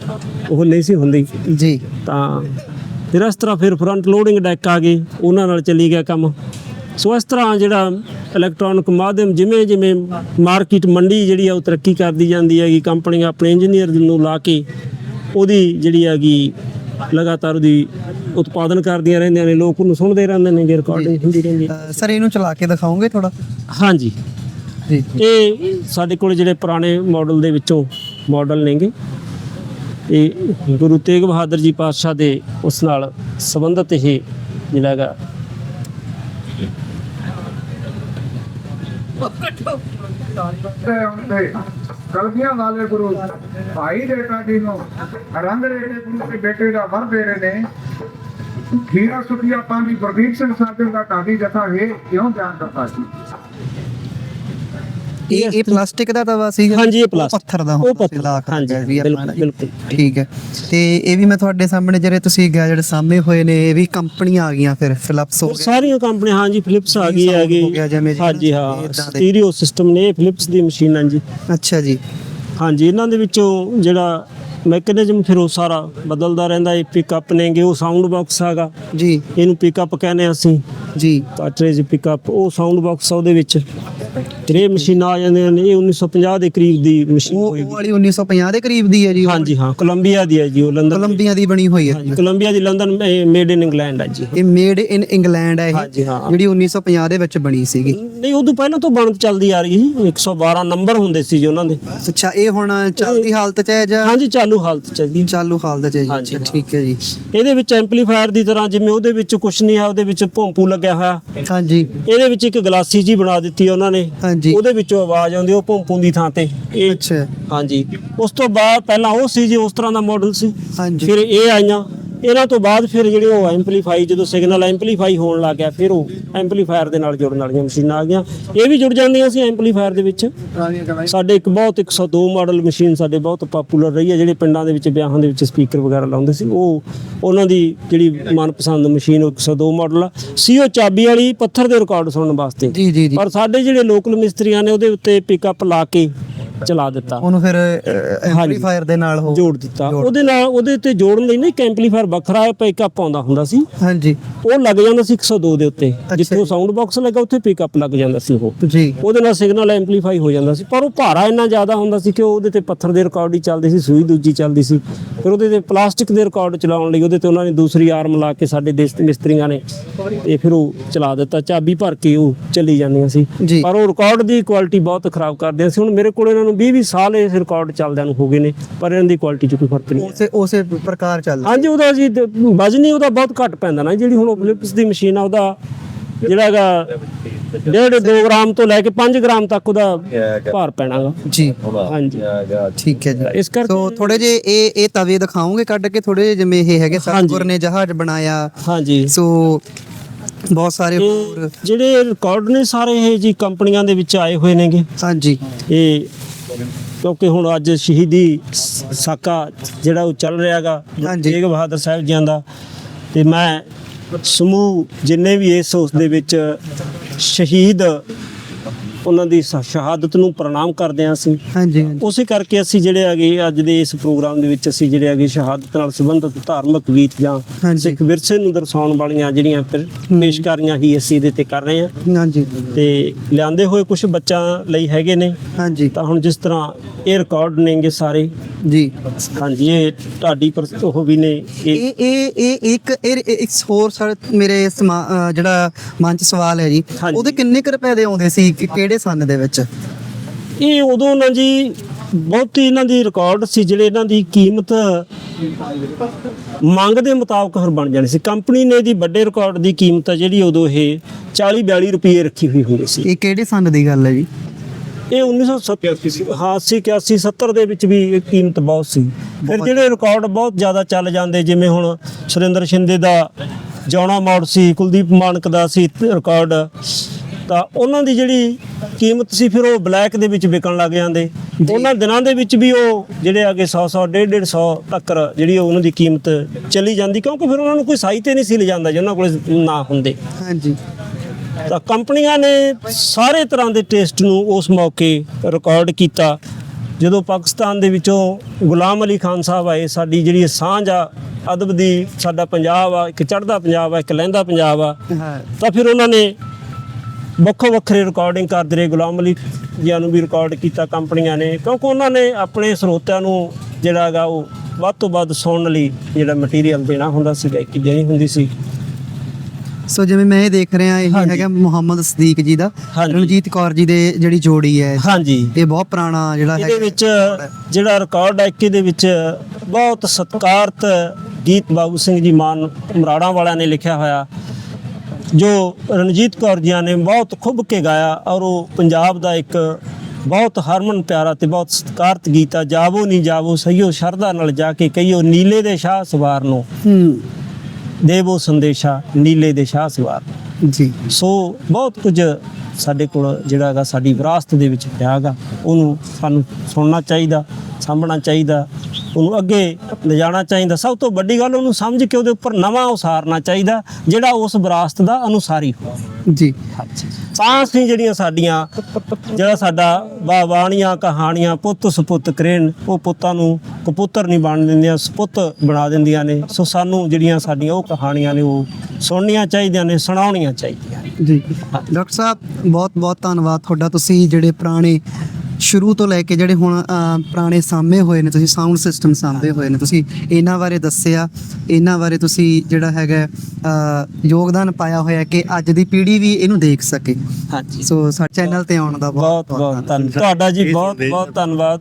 Speaker 2: ਉਹ ਨਹੀਂ ਸੀ ਹੁੰਦੀ।
Speaker 1: ਜੀ।
Speaker 2: ਤਾਂ ਫਿਰ ਇਸ ਤਰ੍ਹਾਂ ਫਿਰ ਫਰੰਟ ਲੋਡਿੰਗ ਡੈਕ ਆ ਗਏ ਉਹਨਾਂ ਨਾਲ ਚੱਲੀ ਗਿਆ ਕੰਮ। ਸੋ ਇਸ ਤਰ੍ਹਾਂ ਜਿਹੜਾ ਇਲੈਕਟ੍ਰੋਨਿਕ ਮਾਧਿਅਮ ਜਿਵੇਂ ਜਿਵੇਂ ਮਾਰਕੀਟ ਮੰਡੀ ਜਿਹੜੀ ਆ ਉਹ ਤਰੱਕੀ ਕਰਦੀ ਜਾਂਦੀ ਹੈਗੀ ਕੰਪਨੀਆਂ ਆਪਣੇ ਇੰਜੀਨੀਅਰ ਨੂੰ ਲਾ ਕੇ ਉਹਦੀ ਜਿਹੜੀ ਹੈਗੀ ਲਗਾਤਾਰ ਉਹਦੀ ਉਤਪਾਦਨ ਕਰਦੀਆਂ ਰਹਿੰਦੀਆਂ ਨੇ ਲੋਕ ਉਹਨੂੰ ਸੁਣਦੇ ਰਹਿੰਦੇ ਨੇ ਰਿਕਾਰਡਿੰਗ ਹੁੰਦੀ ਰਹਿੰਦੀ ਹੈ।
Speaker 1: ਸਰ ਇਹਨੂੰ ਚਲਾ ਕੇ ਦਿਖਾਓਗੇ ਥੋੜਾ
Speaker 2: ਹਾਂਜੀ।
Speaker 1: ਜੀ।
Speaker 2: ਇਹ ਸਾਡੇ ਕੋਲ ਜਿਹੜੇ ਪੁਰਾਣੇ ਮਾਡਲ ਦੇ ਵਿੱਚੋਂ ਮਾਡਲ ਨੇਗੇ। ਇਹ ਗੁਰੂ ਤੇਗ ਬਹਾਦਰ ਜੀ ਪਾਤਸ਼ਾਹ ਦੇ ਉਸ ਨਾਲ ਸੰਬੰਧਿਤ ਇਹ ਜਿਹੜਾ ਹੈਗਾ।
Speaker 3: ਤੇ ਕਲਗੀਆਂ ਵਾਲੇ ਗੁਰੂ ਭਾਈ ਰੇਟਾ ਜੀ ਨੂੰ ਰੰਗ ਰੇਟੇ ਗੁਰੂ ਦੇ ਬੇਟੇ ਦਾ ਵਰ ਦੇ ਰਹੇ ਨੇ। ਖੀਰਾ ਸੁਖੀਆ ਪਾਣੀ ਗੁਰਦੀਪ ਸਿੰਘ ਸਾਹਿਬ ਦਾ ਢਾਡੀ ਜਥਾ ਹੈ ਕਿਉਂ ਬਿਆਨ ਕਰਤਾ ਸੀ?
Speaker 1: ਇਹ ਇਹ ਪਲਾਸਟਿਕ ਦਾ ਤਵਾ ਸੀਗਾ
Speaker 2: ਹਾਂਜੀ ਇਹ ਪਲਾਸਟਿਕ।
Speaker 1: ਪੱਥਰ ਦਾ
Speaker 2: ਉਹ
Speaker 1: ਸੀ,
Speaker 2: ਪੱਥਰ ਹਾਂਜੀ ਬਿਲਕੁਲ
Speaker 1: ਠੀਕ ਹੈ। ਤੇ ਇਹ ਵੀ ਮੈਂ ਤੁਹਾਡੇ ਸਾਹਮਣੇ ਜਿਹੜੇ ਤੁਸੀਂ ਗੈਜਟ ਸਾਹਮਣੇ ਹੋਏ ਨੇ ਇਹ ਵੀ ਕੰਪਨੀਆਂ ਆ ਗਈਆਂ ਫਿਰ ਫਿਲਿਪਸ ਹੋ ਗਿਆ
Speaker 2: ਸਾਰੀਆਂ ਕੰਪਨੀਆਂ ਹਾਂਜੀ ਫਿਲਿਪਸ ਆ ਗਈ
Speaker 1: ਹੋ ਜਿਵੇਂ ਜੀ
Speaker 2: ਹਾਂਜੀ ਹਾਂ। ਸਟੀਰੀਓ ਸਿਸਟਮ ਨੇ ਫਿਲਿਪਸ ਦੀ ਮਸ਼ੀਨ ਹੈ ਜੀ।
Speaker 1: ਅੱਛਾ ਜੀ।
Speaker 2: ਹਾਂਜੀ ਇਹਨਾਂ ਦੇ ਵਿੱਚੋਂ ਜਿਹੜਾ ਮੈਕੈਨਿਜ਼ਮ ਫਿਰ ਉਹ ਸਾਰਾ ਬਦਲਦਾ ਰਹਿੰਦਾ ਇਹ ਪਿਕਅਪ ਨੇਗੇ ਉਹ ਸਾਊਂਡ ਬਾਕਸ ਹੈਗਾ।
Speaker 1: ਜੀ।
Speaker 2: ਇਹਨੂੰ ਪਿਕਅਪ ਕਹਿੰਦੇ ਹਾਂ ਅਸੀਂ।
Speaker 1: ਜੀ।
Speaker 2: ਕਾਟਰੇਜ ਪਿਕਅਪ ਉਹ ਸਾਊਂਡ ਬਾਕਸ ਉਹਦੇ ਵਿੱਚ। ਇਹ ਮਸ਼ੀਨਾਂ ਆ ਜਾਂਦੀਆਂ ਨੇ ਇਹ 1950 ਦੇ ਕਰੀਬ ਦੀ ਮਸ਼ੀਨ
Speaker 1: ਉਹ
Speaker 2: ਹੋਈ
Speaker 1: ਉਹ ਵਾਲੀ 1950 ਦੇ ਕਰੀਬ ਦੀ ਹੈ ਜੀ।
Speaker 2: ਹਾਂਜੀ ਹਾਂ ਕੋਲੰਬੀਆ ਦੀ ਹੈ ਜੀ ਉਹ ਲੰਡਨ
Speaker 1: ਕੋਲੰਬੀਆ ਦੀ ਬਣੀ ਹੋਈ ਹੈ।
Speaker 2: ਕੋਲੰਬੀਆ ਦੀ ਲੰਡਨ ਮੇਡ ਇਨ ਇੰਗਲੈਂਡ ਹੈ ਜੀ
Speaker 1: ਇਹ ਮੇਡ ਇਨ ਇੰਗਲੈਂਡ ਹੈ ਇਹ। ਜਿਹੜੀ 1950 ਦੇ ਵਿੱਚ ਬਣੀ ਸੀਗੀ।
Speaker 2: ਨਹੀਂ ਉਦੋਂ ਪਹਿਲਾਂ ਤੋਂ ਬਣਤ ਚੱਲਦੀ ਆ ਰਹੀ ਸੀ। 112 ਨੰਬਰ ਹੁੰਦੇ ਸੀ ਜੀ ਉਹਨਾਂ ਦੇ।
Speaker 1: ਅੱਛਾ ਇਹ ਹੁਣ ਚੱਲਦੀ ਹਾਲਤ 'ਚ ਹੈ ਜਾਂ?
Speaker 2: ਹਾਂਜੀ ਚਾਲੂ ਹਾਲਤ ਚ ਜੀ।
Speaker 1: ਚਾਲੂ ਹਾਲਤ 'ਚ ਹੈ ਜੀ। ਠੀਕ ਹੈ ਜੀ।
Speaker 2: ਇਹਦੇ ਵਿੱਚ ਐਂਪਲੀਫਾਇਰ ਦੀ ਤਰ੍ਹਾਂ ਜਿਵੇਂ ਉਹਦੇ ਵਿੱਚ ਕੁਝ ਨਹੀਂ ਹੈ ਉਹਦੇ ਵਿੱਚ ਭੌਂਪੂ ਲੱਗਿਆ ਹੋਇਆ।
Speaker 1: ਹਾਂਜੀ।
Speaker 2: ਇਹਦੇ ਵਿੱਚ ਇੱਕ ਗਲਾਸੀ ਜੀ ਬਣਾ ਦਿੱਤੀ ਉਹਨਾਂ ਨੇ।
Speaker 1: ਹਾਂਜੀ।
Speaker 2: ਉਹਦੇ ਵਿੱਚੋਂ ਆਵਾਜ਼ ਆਉਂਦੀ ਉਹ ਭੌਂਪੂ ਦੀ ਥਾਂ ਤੇ। ਇਹ
Speaker 1: ਅੱਛਾ।
Speaker 2: ਹਾਂਜੀ। ਉਸ ਤੋਂ ਬਾਅਦ ਪਹਿਲਾਂ ਉਹ ਸੀ ਜੀ ਉਸ ਤਰ੍ਹਾਂ ਦਾ ਮਾਡਲ ਸੀ।
Speaker 1: ਹਾਂਜੀ।
Speaker 2: ਫਿਰ ਇਹ ਆਈਆਂ। ਇਹਨਾਂ ਤੋਂ ਬਾਅਦ ਫਿਰ ਜਿਹੜੇ ਉਹ ਐਂਪਲੀਫਾਈ ਜਦੋਂ ਸਿਗਨਲ ਐਂਪਲੀਫਾਈ ਹੋਣ ਲੱਗ ਗਿਆ ਫਿਰ ਉਹ ਐਂਪਲੀਫਾਇਰ ਦੇ ਨਾਲ ਜੁੜਨ ਵਾਲੀਆਂ ਮਸ਼ੀਨਾਂ ਆ ਗਈਆਂ। ਇਹ ਵੀ ਜੁੜ ਜਾਂਦੀਆਂ ਸੀ ਐਂਪਲੀਫਾਇਰ ਦੇ ਵਿੱਚ। ਸਾਡੇ ਇੱਕ ਬਹੁਤ 102 ਮਾਡਲ ਮਸ਼ੀਨ ਸਾਡੇ ਬਹੁਤ ਪਪੂਲਰ ਰਹੀ ਹੈ ਜਿਹੜੇ ਪਿੰਡਾਂ ਦੇ ਵਿੱਚ ਵਿਆਹਾਂ ਦੇ ਵਿੱਚ ਸਪੀਕਰ ਵਗੈਰਾ ਲਾਉਂਦੇ ਸੀ। ਉਹ ਉਹਨਾਂ ਦੀ ਜਿਹੜੀ ਮਨਪਸੰਦ ਮਸ਼ੀਨ ਉਹ 102 ਮਾਡਲ ਆ। ਸੀ ਉਹ ਚਾਬੀ ਵਾਲੀ ਪੱਥਰ ਦੇ ਰਿਕਾਰਡ ਸੁਣਨ ਵਾਸਤੇ।
Speaker 1: ਜੀ ਜੀ ਜੀ।
Speaker 2: ਪਰ ਸਾਡੇ ਜਿਹੜੇ ਲੋਕਲ ਮਿਸਤਰੀਆਂ ਨੇ ਉਹਦੇ ਉੱਤੇ ਪਿਕਅਪ ਲਾ ਕੇ ਚਲਾ ਦਿੱਤਾ।
Speaker 1: ਉਹਨੂੰ ਫਿਰ ਐਂਪਲੀਫਾਇਰ ਦੇ ਨਾਲ
Speaker 2: ਜੋੜ ਦਿੱਤਾ। ਉਹਦੇ ਨਾਲ ਉਹਦੇ ਤੇ ਜੋੜਨ ਲਈ ਨਾ ਇੱਕ ਐਂਪਲੀਫਾਇਰ ਵੱਖਰਾ ਪਿਕਅਪ ਆਉਂਦਾ ਹੁੰਦਾ ਸੀ।
Speaker 1: ਹਾਂਜੀ।
Speaker 2: ਉਹ ਲੱਗ ਜਾਂਦਾ ਸੀ 102 ਦੇ ਉੱਤੇ। ਜਿੱਥੇ ਸਾਊਂਡ ਬਾਕਸ ਲੱਗਾ ਉੱਥੇ ਪਿਕਅਪ ਲੱਗ ਜਾਂਦਾ ਸੀ ਉਹ।
Speaker 1: ਜੀ।
Speaker 2: ਉਹਦੇ ਨਾਲ ਸਿਗਨਲ ਐਂਪਲੀਫਾਈ ਹੋ ਜਾਂਦਾ ਸੀ। ਪਰ ਉਹ ਭਾਰਾ ਇੰਨਾ ਜ਼ਿਆਦਾ ਹੁੰਦਾ ਸੀ ਕਿ ਉਹਦੇ ਤੇ ਪੱਥਰ ਦੇ ਰਿਕਾਰਡ ਹੀ ਚੱਲਦੇ ਸੀ ਸੂਈ ਦੂਜੀ ਚੱਲਦੀ ਸੀ। ਫਿਰ ਉਹਦੇ ਤੇ ਪਲਾਸਟਿਕ ਦੇ ਰਿਕਾਰਡ ਚਲਾਉਣ ਲਈ ਉਹਦੇ ਤੇ ਉਹਨਾਂ ਨੇ ਦੂਸਰੀ ਆਰਮ ਲਾ ਕੇ ਸਾਡੇ ਦੇਸ਼ ਦੇ ਮਿਸਤਰੀਆਂ ਨੇ ਤੇ ਫਿਰ ਉਹ ਚਲਾ ਦਿੱਤਾ। ਚਾਬੀ ਭਰ ਕੇ ਉਹ ਚੱਲੀ ਜਾਂਦੀਆਂ ਸੀ। ਪਰ ਉਹ ਰਿਕਾਰਡ ਦੀ ਕੁਆਲਿਟੀ ਬਹੁਤ ਖਰਾਬ ਕਰਦੇ ਸੀ। ਹੁਣ ਮੇਰੇ ਕੋਲ ਇਹਨਾਂ ਨੂੰ 20 20 ਸਾਲ ਇਸ ਰਿਕਾਰਡ ਚੱਲਦਿਆਂ ਨੂੰ ਹੋ ਗਏ ਨੇ ਪਰ ਇਹਨਾਂ ਦੀ ਕੁਆਲਿਟੀ 'ਚ ਕੋਈ ਫ਼ਰਕ ਨਹੀਂ
Speaker 1: ਉਸੇ ਉਸੇ ਪ੍ਰਕਾਰ ਚੱਲਦਾ।
Speaker 2: ਹਾਂਜੀ ਉਹਦਾ ਜੀ ਦ- ਵਜ਼ਨ ਹੀ ਉਹਦਾ ਬਹੁਤ ਘੱਟ ਪੈਂਦਾ ਨਾ ਜਿਹੜੀ ਹੁਣ ਫਿਲਿਪਸ ਦੀ ਮਸ਼ੀਨ ਆ ਉਹਦਾ ਜਿਹੜਾ ਹੈਗਾ ਡੇਢ 2 ਗ੍ਰਾਮ ਤੋਂ ਲੈ ਕੇ 5 ਗ੍ਰਾਮ ਤੱਕ ਉਹਦਾ ਭਾਰ ਪੈਣਾਗਾ
Speaker 1: ਜੀ।
Speaker 2: ਹਾਂਜੀ।
Speaker 1: ਠੀਕ ਹੈ ਜੀ।
Speaker 2: ਇਸ ਕਰਕੇ
Speaker 1: ਸੋ ਥੋੜੇ ਜੇ ਇਹ ਇਹ ਤਵੇ ਦਿਖਾਓਗੇ ਕੱਢ ਕੇ ਥੋੜੇ ਜਿਹੇ ਜਿਵੇਂ ਇਹ ਹੈਗੇ। ਸਤਗੁਰ ਨੇ ਜਹਾਜ਼ ਬਣਾਇਆ।
Speaker 2: ਹਾਂਜੀ।
Speaker 1: ਸੋ ਬਹੁਤ ਸਾਰੇ ਹੋਰ
Speaker 2: ਜਿਹੜੇ ਰਿਕਾਰਡ ਨੇ ਸਾਰੇ ਇਹ ਜੀ ਕੰਪਨੀਆਂ ਦੇ ਵਿੱਚ ਆਏ ਹੋਏ ਨੇਗੇ।
Speaker 1: ਹਾਂਜੀ।
Speaker 2: ਇਹ ਕਿਉਂਕਿ ਹੁਣ ਅੱਜ ਸ਼ਹੀਦੀ ਸਾਕਾ ਜਿਹੜਾ ਉਹ ਚੱਲ ਰਿਹਾਗਾ
Speaker 1: ਹਾਂਜੀ।
Speaker 2: ਤੇਗ ਬਹਾਦਰ ਸਾਹਿਬ ਜੀਆਂ ਦਾ ਤੇ ਮੈਂ ਸਮੂਹ ਜਿੰਨੇ ਵੀ ਇਸ ਉਸ ਦੇ ਵਿੱਚ ਸ਼ਹੀਦ ਉਹਨਾਂ ਦੀ ਸ਼- ਸ਼ਹਾਦਤ ਨੂੰ ਪ੍ਰਣਾਮ ਕਰਦੇ ਹਾਂ ਅਸੀਂ।
Speaker 1: ਹਾਂਜੀ ਹਾਂਜੀ।
Speaker 2: ਉਸੇ ਕਰਕੇ ਅਸੀਂ ਜਿਹੜੇ ਹੈਗੇ ਅੱਜ ਦੇ ਇਸ ਪ੍ਰੋਗਰਾਮ ਦੇ ਵਿੱਚ ਅਸੀਂ ਜਿਹੜੇ ਹੈਗੇ ਸ਼ਹਾਦਤ ਨਾਲ ਸੰਬੰਧਿਤ ਧਾਰਮਿਕ ਗੀਤ ਜਾਂ
Speaker 1: ਹਾਂਜੀ।
Speaker 2: ਸਿੱਖ ਵਿਰਸੇ ਨੂੰ ਦਰਸਾਉਣ ਵਾਲੀਆਂ ਜਿਹੜੀਆਂ ਫਿਰ ਪੇਸ਼ਕਾਰੀਆਂ ਹੀ ਅਸੀਂ ਇਹਦੇ ਤੇ ਕਰ ਰਹੇ ਹਾਂ।
Speaker 1: ਹਾਂਜੀ।
Speaker 2: ਤੇ ਲਿਆਂਦੇ ਹੋਏ ਕੁਝ ਬੱਚਾ ਲਈ ਹੈਗੇ ਨੇ।
Speaker 1: ਹਾਂਜੀ।
Speaker 2: ਤਾਂ ਹੁਣ ਜਿਸ ਤਰ੍ਹਾਂ ਇਹ ਰਿਕਾਰਡ ਨੇਗੇ ਸਾਰੇ।
Speaker 1: ਜੀ।
Speaker 2: ਹਾਂਜੀ ਇਹ ਢਾਡੀ ਪਰ ਉਹ ਵੀ ਨੇ। ਇਹ
Speaker 1: ਇਹ ਇਹ ਇਹ ਇੱਕ ਇਹ ਇਹ ਇੱਕ ਹੋਰ ਸਰ ਮੇਰੇ ਸਮਾ- ਅਹ ਜਿਹੜਾ ਮਨ ਚ ਸਵਾਲ ਹੈ ਜੀ।
Speaker 2: ਹਾਂਜੀ।
Speaker 1: ਉਹਦੇ ਕਿੰਨੇ ਕੁ ਰੁਪਏ ਦੇ ਆਉਂਦੇ ਸੀ? ਕਿ ਕਿਹੜੇ ਸੰਨ ਦੇ ਵਿੱਚ?
Speaker 2: ਇਹ ਉਦੋਂ ਨਾ ਜੀ ਬਹੁਤੀ ਇਹਨਾਂ ਦੀ ਰਿਕਾਰਡ ਸੀ ਜਿਹੜੇ ਇਹਨਾਂ ਦੀ ਕੀਮਤ ਮੰਗ ਦੇ ਮੁਤਾਬਕ ਫਿਰ ਬਣ ਜਾਣੀ ਸੀ। ਕੰਪਨੀ ਨੇ ਇਹਦੀ ਵੱਡੇ ਰਿਕਾਰਡ ਦੀ ਕੀਮਤ ਆ ਜਿਹੜੀ ਉਦੋਂ ਇਹ 40 42 ਰੁਪਏ ਰੱਖੀ ਹੋਈ ਹੁੰਦੀ ਸੀ।
Speaker 1: ਇਹ ਕਿਹੜੇ ਸੰਨ ਦੀ ਗੱਲ ਹੈ ਜੀ?
Speaker 2: ਇਹ 1970 ਹਾਂ 80 81 70 ਦੇ ਵਿੱਚ ਵੀ ਇਹ ਕੀਮਤ ਬਹੁਤ ਸੀ। ਫਿਰ ਜਿਹੜੇ ਰਿਕਾਰਡ ਬਹੁਤ ਜ਼ਿਆਦਾ ਚੱਲ ਜਾਂਦੇ ਜਿਵੇਂ ਹੁਣ ਸੁਰਿੰਦਰ ਸ਼ਿੰਦੇ ਦਾ ਜੌਣਾ ਮੋੜ ਸੀ ਕੁਲਦੀਪ ਮਾਨਕ ਦਾ ਸੀ ਰਿਕਾਰਡ ਤਾਂ ਉਹਨਾਂ ਦੀ ਜਿਹੜੀ ਕੀਮਤ ਸੀ ਫਿਰ ਉਹ ਬਲੈਕ ਦੇ ਵਿੱਚ ਵਿਕਣ ਲੱਗ ਜਾਂਦੇ। ਉਹਨਾਂ ਦਿਨਾਂ ਦੇ ਵਿੱਚ ਵੀ ਉਹ ਜਿਹੜੇ ਆਗੇ 100 100 150 150 ਤੱਕ ਜਿਹੜੀ ਉਹ ਉਹਨਾਂ ਦੀ ਕੀਮਤ ਚੱਲੀ ਜਾਂਦੀ ਕਿਉਂਕਿ ਫਿਰ ਉਹਨਾਂ ਨੂੰ ਕੋਈ ਸਾਈ ਤੇ ਨਹੀਂ ਸੀ ਲਿਜਾਂਦਾ ਜੇ ਉਹਨਾਂ ਕੋਲ ਨਾ ਹੁੰਦੇ।
Speaker 1: ਹਾਂਜੀ।
Speaker 2: ਤਾਂ ਕੰਪਨੀਆਂ ਨੇ ਸਾਰੇ ਤਰ੍ਹਾਂ ਦੇ ਟੈਸਟ ਨੂੰ ਉਸ ਮੌਕੇ ਰਿਕਾਰਡ ਕੀਤਾ। ਜਦੋਂ ਪਾਕਿਸਤਾਨ ਦੇ ਵਿੱਚੋਂ ਗੁਲਾਮ ਅਲੀ ਖਾਨ ਸਾਹਿਬ ਆਏ ਸਾਡੀ ਜਿਹੜੀ ਸਾਂਝ ਆ ਅਦਬ ਦੀ ਸਾਡਾ ਪੰਜਾਬ ਆ ਇੱਕ ਚੜ੍ਹਦਾ ਪੰਜਾਬ ਆ ਇੱਕ ਲਹਿੰਦਾ ਪੰਜਾਬ ਆ ਤਾਂ ਫਿਰ ਉਹਨਾਂ ਨੇ ਵੱਖੋ ਵੱਖਰੇ ਰਿਕਾਰਡਿੰਗ ਕਰਦੇ ਰਹੇ ਗੁਲਾਮ ਅਲੀ ਜੀਆਂ ਨੂੰ ਵੀ ਰਿਕਾਰਡ ਕੀਤਾ ਕੰਪਨੀਆਂ ਨੇ। ਕਿਉਂਕਿ ਉਹਨਾਂ ਨੇ ਆਪਣੇ ਸਰੋਤਿਆਂ ਨੂੰ ਜਿਹੜਾ ਹੈਗਾ ਉਹ ਵੱਧ ਤੋਂ ਵੱਧ ਸੁਣਨ ਲਈ ਜਿਹੜਾ ਮਟੀਰੀਅਲ ਦੇਣਾ ਹੁੰਦਾ ਸੀ ਗਾਇਕੀ ਦੇਣੀ ਹੁੰਦੀ ਸੀ।
Speaker 1: ਸੋ ਜਿਵੇਂ ਮੈਂ ਇਹ ਦੇਖ ਰਿਹਾ ਇਹ। ਹੈਗਾ ਮੁਹੰਮਦ ਸਦੀਕ ਜੀ ਦਾ। ਰਣਜੀਤ ਕੌਰ ਜੀ ਦੇ ਜਿਹੜੀ ਜੋੜੀ ਹੈ
Speaker 2: ਹਾਂਜੀ।
Speaker 1: ਇਹ ਬਹੁਤ ਪੁਰਾਣਾ ਜਿਹੜਾ
Speaker 2: ਇਹਦੇ
Speaker 1: ਹੈਗਾ
Speaker 2: ਵਿੱਚ ਜਿਹੜਾ ਰਿਕਾਰਡ ਹੈ ਕਿ ਇਹਦੇ ਵਿੱਚ ਬਹੁਤ ਸਤਿਕਾਰਤ ਗੀਤ ਬਾਬੂ ਸਿੰਘ ਜੀ ਮਾਨ ਮਰਾੜਾਂ ਵਾਲਿਆਂ ਨੇ ਲਿਖਿਆ ਹੋਇਆ। ਜੋ ਰਣਜੀਤ ਕੌਰ ਜੀਆਂ ਨੇ ਬਹੁਤ ਖੁੱਬ ਕੇ ਗਾਇਆ ਔਰ ਉਹ ਪੰਜਾਬ ਦਾ ਇੱਕ ਬਹੁਤ ਹਰਮਨ ਪਿਆਰਾ ਤੇ ਬਹੁਤ ਸਤਿਕਾਰਤ ਗੀਤ ਆ ਜਾਵੋ ਨਹੀਂ ਜਾਵੋ ਸਈਓ ਸ਼ਰਧਾ ਨਾਲ ਜਾ ਕੇ ਕਹੀਓ ਨੀਲੇ ਦੇ ਸ਼ਾਹ ਸਵਾਰ ਨੂੰ।
Speaker 1: ਹੂੰ।
Speaker 2: ਦੇਵੋ ਸੰਦੇਸ਼ਾ ਨੀਲੇ ਦੇ ਸ਼ਾਹ ਸਵਾਰ।
Speaker 1: ਜੀ।
Speaker 2: ਸੋ ਬਹੁਤ ਕੁਝ ਸਾਡੇ ਕੋਲ ਜਿਹੜਾ ਹੈਗਾ ਸਾਡੀ ਵਿਰਾਸਤ ਦੇ ਵਿੱਚ ਪਿਆ ਹੈਗਾ। ਉਹਨੂੰ ਸਾਨੂੰ ਸੁਣਨਾ ਚਾਹੀਦਾ ਸਾਂਭਣਾ ਚਾਹੀਦਾ ਉਹਨੂੰ ਅੱਗੇ ਲਿਜਾਣਾ ਚਾਹੀਦਾ। ਸਭ ਤੋਂ ਵੱਡੀ ਗੱਲ ਉਹਨੂੰ ਸਮਝ ਕੇ ਉਹਦੇ ਉੱਪਰ ਨਵਾਂ ਉਸਾਰਨਾ ਚਾਹੀਦਾ ਜਿਹੜਾ ਉਸ ਵਿਰਾਸਤ ਦਾ ਅਨੁਸਾਰੀ ਹੋਵੇ।
Speaker 1: ਜੀ।
Speaker 2: ਤਾਂ ਅਸੀਂ ਜਿਹੜੀਆਂ ਸਾਡੀਆਂ ਜਿਹੜਾ ਸਾਡਾ ਬਾ- ਬਾਣੀਆਂ ਕਹਾਣੀਆਂ ਪੁੱਤ ਸੁਪੁੱਤ ਕਰੇਨ ਉਹ ਪੁੱਤਾਂ ਨੂੰ ਕਪੁੱਤਰ ਨਹੀਂ ਬਣ ਦਿੰਦੀਆਂ ਸੁਪੁੱਤ ਬਣਾ ਦਿੰਦੀਆਂ ਨੇ। ਸੋ ਸਾਨੂੰ ਜਿਹੜੀਆਂ ਸਾਡੀਆਂ ਉਹ ਕਹਾਣੀਆਂ ਨੇ ਉਹ ਸੁਣਨੀਆਂ ਚਾਹੀਦੀਆਂ ਨੇ ਸੁਣਾਉਣੀਆਂ ਚਾਹੀਦੀਆਂ
Speaker 1: ਜੀ। ਡਾਕਟਰ ਸਾਹਿਬ ਬਹੁਤ ਬਹੁਤ ਧੰਨਵਾਦ ਤੁਹਾਡਾ। ਤੁਸੀਂ ਜਿਹੜੇ ਪੁਰਾਣੇ ਸ਼ੁਰੂ ਤੋਂ ਲੈ ਕੇ ਜਿਹੜੇ ਹੁਣ ਪੁਰਾਣੇ ਸਾਹਮਣੇ ਹੋਏ ਨੇ ਤੁਸੀਂ ਸਾਊਂਡ ਸਿਸਟਮ ਸਾਹਮਣੇ ਹੋਏ ਨੇ ਤੁਸੀਂ ਇਹਨਾਂ ਬਾਰੇ ਦੱਸਿਆ। ਇਹਨਾਂ ਬਾਰੇ ਤੁਸੀਂ ਜਿਹੜਾ ਹੈਗਾ ਯੋਗਦਾਨ ਪਾਇਆ ਹੋਇਆ ਕਿ ਅੱਜ ਦੀ ਪੀੜ੍ਹੀ ਵੀ ਇਹਨੂੰ ਦੇਖ ਸਕੇ।
Speaker 2: ਹਾਂਜੀ।
Speaker 1: ਸੋ ਸਾਡੇ ਚੈਨਲ ਤੇ ਆਉਣ ਦਾ
Speaker 2: ਬਹੁਤ ਬਹੁਤ ਧੰਨਵਾਦ। ਤੁਹਾਡਾ ਜੀ ਬਹੁਤ ਬਹੁਤ ਧੰਨਵਾਦ।